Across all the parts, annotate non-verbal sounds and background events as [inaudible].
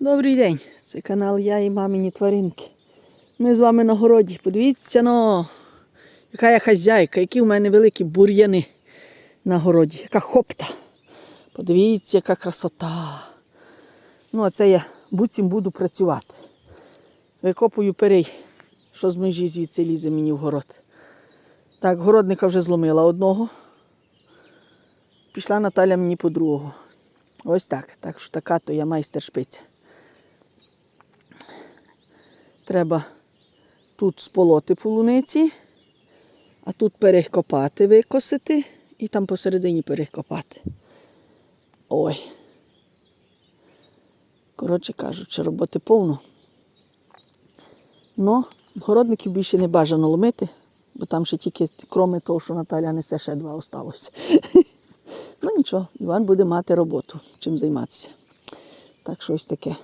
Добрий день, це канал Я і мамині тваринки. Ми з вами на городі. Подивіться ну, яка я хазяйка, які в мене великі бур'яни на городі, яка хопта. Подивіться, яка красота. Ну, а це я буцім буду працювати. Викопую перей, що з межі звідси лізе мені в город. Так, городника вже зломила одного. Пішла Наталя мені по другого. Ось так. Так що така то я майстер шпиця. Треба тут сполоти полуниці, а тут перекопати, викосити і там посередині перекопати. Ой. Коротше кажучи, роботи повно. Но городників більше не бажано ломити, бо там ще тільки, кроме того, що Наталя несе, ще два осталося. [laughs] Ну нічого, Іван буде мати роботу, чим займатися. Так щось таке.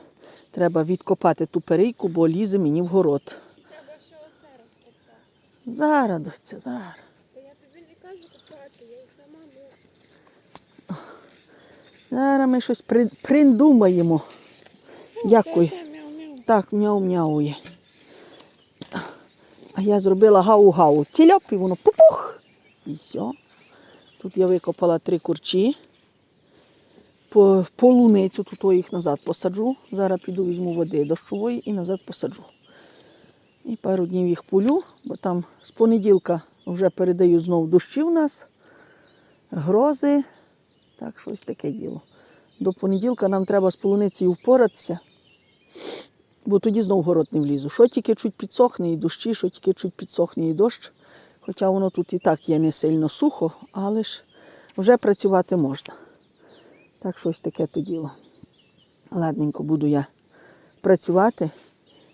Треба відкопати ту перейку, бо лізе мені в город. Треба ще оце розкопати. Зараз, доця, зараз. Я тобі не кажу копати, я сама можу. Зараз ми щось при, придумаємо. Дякую. Так, мяу-мяує. А я зробила гау-гау. Тільоп і воно пупух. І все. Тут я викопала три курчі. По полуницю тут їх назад посаджу. Зараз піду візьму води дощової і назад посаджу. І пару днів їх полю, бо там з понеділка вже передають знову дощі в нас, грози. Так, щось таке діло. До понеділка нам треба з полуницею впоратися, бо тоді знову город не влізу. Що тільки чуть підсохне і дощі, що тільки чуть підсохне і дощ. Хоча воно тут і так є не сильно сухо, але ж вже працювати можна. Так щось таке то діло. Ладненько буду я працювати,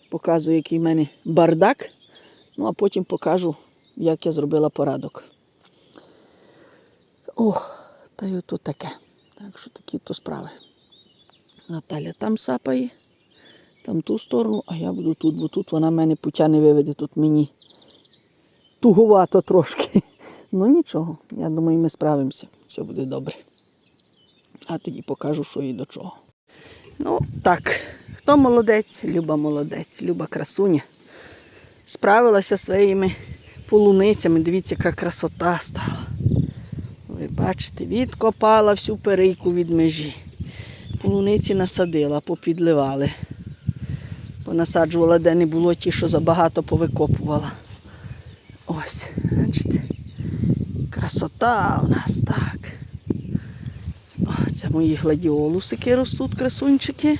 показую, який в мене бардак, ну а потім покажу, як я зробила порадок. Ох, та й ото таке. Так що такі то справи. Наталя там сапає, там ту сторону, а я буду тут, бо тут вона мене путя не виведе, тут мені туговато трошки. [laughs] Ну нічого, я думаю, ми справимося. Все буде добре. А тоді покажу, що і до чого. Ну, так, хто молодець? Люба молодець, Люба красуня. Справилася своїми полуницями. Дивіться, яка красота стала. Ви бачите, відкопала всю перейку від межі. Полуниці насадила, попідливали. Понасаджувала, де не було ті, що забагато повикопувала. Ось, бачите. Красота у нас так. Це мої гладіолусики ростуть, красунчики.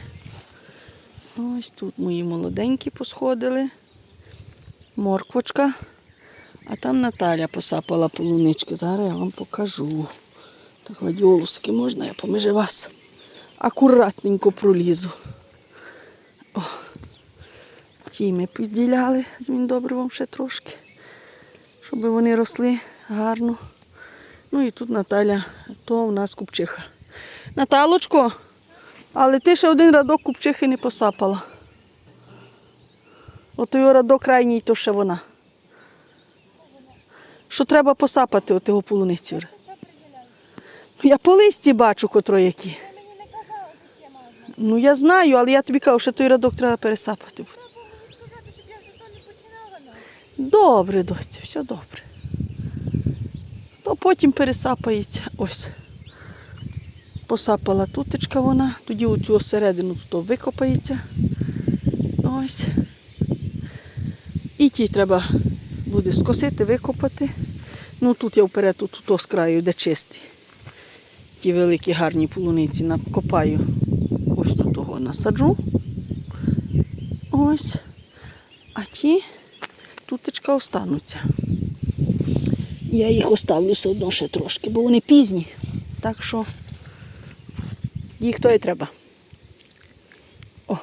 Ось тут мої молоденькі посходили. Морквочка. А там Наталя посапала полунички. Зараз я вам покажу. Так гладіолусики можна, я поміж вас акуратненько пролізу. О. Ті ми підділяли з міндобривом ще трошки, щоб вони росли гарно. Ну і тут Наталя, то у нас купчиха. Наталочко, але ти ще один радок купчихи не посапала. От його радок крайній, то ще вона. Що треба посапати от його полуниці. Я по листі бачу, котро які. Ну я знаю, але я тобі кажу, що той радок треба пересапати. Добре, доці, все добре. То потім пересапається. Ось. Посапала тутечка вона, тоді оцю середину тут викопається. Ось. І ті треба буде скосити, викопати. Ну тут я вперед тут, тут з краю, де чисті. Ті великі гарні полуниці накопаю. Ось тут того насаджу. Ось. А ті тутечка остануться. Я їх оставлю все одно ще трошки, бо вони пізні. Так що їх то і треба. О.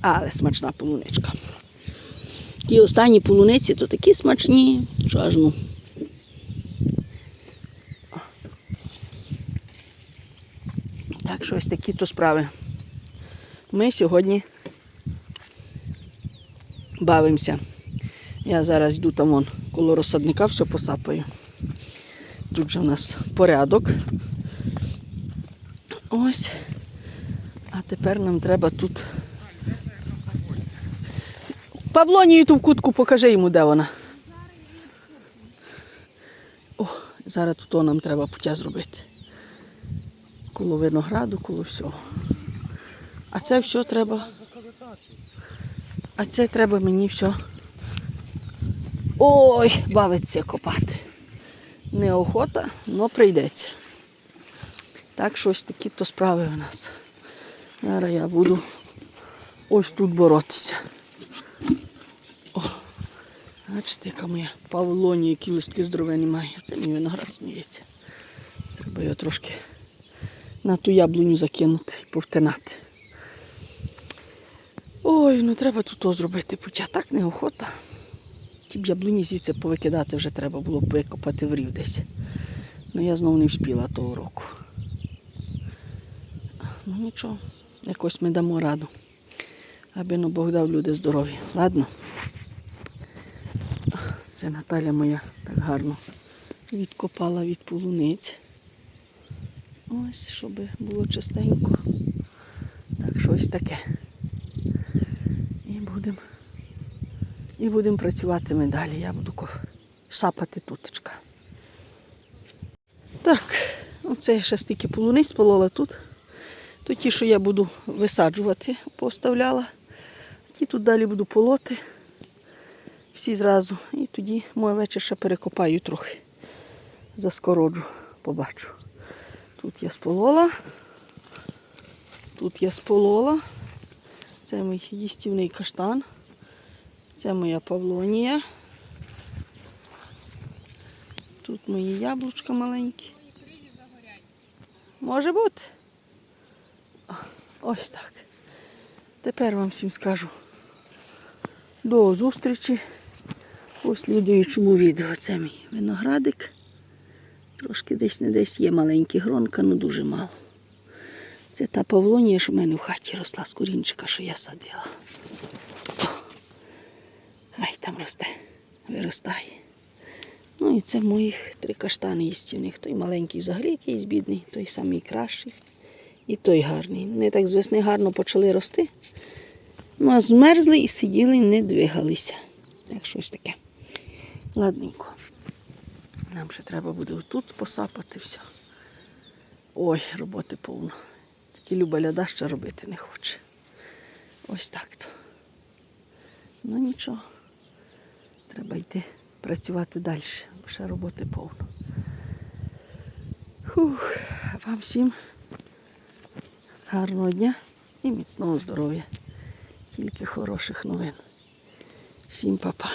Але смачна полуничка. Ті останні полуниці то такі смачні, що аж ну. Так що ось такі то справи. Ми сьогодні бавимося. Я зараз йду там вон, коло розсадника все посапаю. Тут же у нас порядок. Ось. А тепер нам треба тут. Павлонію ту кутку покажи йому, де вона. О, зараз тут нам треба пуття зробити. Коло винограду, коло всього. А це все треба. А це треба мені все. Ой, бавиться копати. Неохота, але прийдеться. Так, щось такі то справи у нас. Зараз я буду ось тут боротися. О, бачите, яка моя павлоні, які листки здоровені має. Це мій виноград сміється. Треба його трошки на ту яблуню закинути і повтинати. Ой, ну треба тут то зробити пуття. Так неохота. Ті б яблуні звідси повикидати вже треба було б викопати в рів десь. Ну я знову не вспіла того року. Ну нічого, якось ми дамо раду. Аби ну Бог дав люди здорові. Ладно. Це Наталя моя так гарно відкопала від полуниць. Ось, щоб було чистенько. Так, щось таке. І будемо і будемо працювати ми далі. Я буду шапати тутечка. Так, оце я ще стільки полуниць полола тут. То ті, що я буду висаджувати, поставляла. Ті тут далі буду полоти. Всі зразу. І тоді моє вечір ще перекопаю трохи. Заскороджу, побачу. Тут я сполола. Тут я сполола. Це мій їстівний каштан. Це моя павлонія. Тут мої яблучка маленькі. Може бути. Ось так. Тепер вам всім скажу. До зустрічі у слідуючому відео. Це мій виноградик. Трошки десь не десь є маленькі гронка, але дуже мало. Це та павлонія, що в мене в хаті росла з корінчика, що я садила. Хай там росте, виростає. Ну і це моїх три каштани їстівних. Той маленький взагалі якийсь бідний, той самий кращий. І той гарний. Вони так з весни гарно почали рости. Ну, а змерзли і сиділи, не двигалися. Так щось таке. Ладненько. Нам ще треба буде отут посапати все. Ой, роботи повно. Тільки Люба ляда ще робити не хоче. Ось так то. Ну нічого. Треба йти працювати далі, бо ще роботи повно. Фух, вам всім гарного дня і міцного здоров'я. Тільки хороших новин. Всім па-па.